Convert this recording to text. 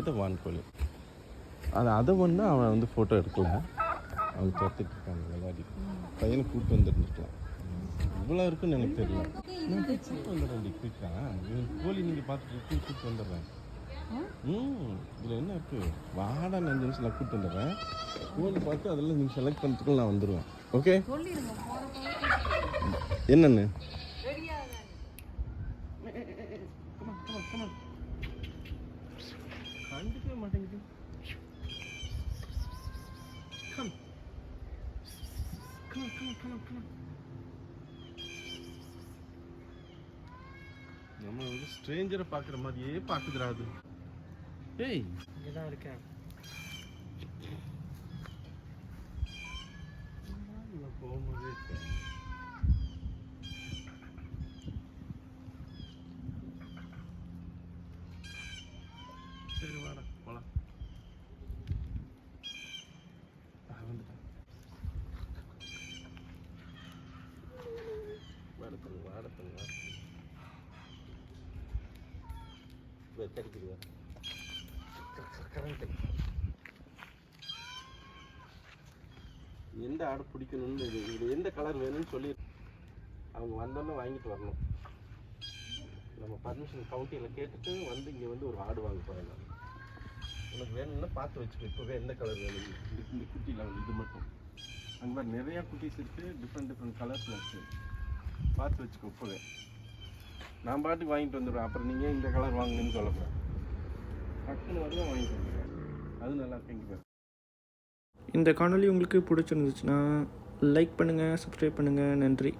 கிட்ட வான்கோழி அது அதை ஒன்று அவன் வந்து ஃபோட்டோ எடுக்கல. அவங்க துரத்திட்டு இருக்காங்க விளையாடி. பையனை கூப்பிட்டு வந்துருந்துருக்கலாம். இவ்வளோ இருக்குன்னு எனக்கு தெரியல. கூப்பிட்டு வந்துடுறேன் குயிக்கா கோழி நீங்கள் பார்த்துட்டு கூப்பிட்டு வந்துடுறேன். ம் இதில் என்ன இருக்குது வாடா நான் அஞ்சு நிமிஷம் நான் கூப்பிட்டு வந்துடுறேன். கோழி பார்த்து அதெல்லாம் நீங்கள் செலக்ட் பண்ணுறதுக்குள்ள நான் வந்துடுவேன் ஓகே என்னன்னு? கண்டுக்கவே மாட்டேங்குது. நம்ம வந்து ஸ்ட்ரேஞ்சரை பார்க்குற மாதிரியே பார்க்குதுடா அது. ஏய். இங்கே தான் இருக்கேன் போகும்போதே. இருக்கேன் சரி வாடா போலாம். வந்துட்டேன். வாடத்தங்க கரண்ட் எந்த ஆடு பிடிக்கணும்னு இது இது எந்த கலர் வேணும்னு சொல்லி அவங்க வந்தோன்னே வாங்கிட்டு வரணும். நம்ம பர்மிஷன் கவுண்டியில் கேட்டுட்டு வந்து இங்கே வந்து ஒரு ஆடு வாங்க போகிறேன் நான். உனக்கு வேணும்னா பார்த்து வச்சுக்கோ இப்போவே எந்த கலர் வேணும்? இந்த இந்த குட்டியில் இது மட்டும். அங்கே மாதிரி நிறையா குட்டீஸ் இருக்குது டிஃப்ரெண்ட் டிஃப்ரெண்ட் கலர்ஸில் இருக்குது பார்த்து வச்சுக்கோ இப்போவே. நான் பாட்டுக்கு வாங்கிட்டு வந்துடுவேன். அப்புறம் நீங்கள் இந்த கலர் வாங்கணும்னு சொல்லக்கூடாது. டக்குன்னு வருவேன் வாங்கிட்டு வந்துடுவேன் அது நல்லா இருக்கு இந்த காணொளி உங்களுக்கு பிடிச்சிருந்துச்சுன்னா லைக் பண்ணுங்கள் சப்ஸ்கிரைப் பண்ணுங்கள் நன்றி.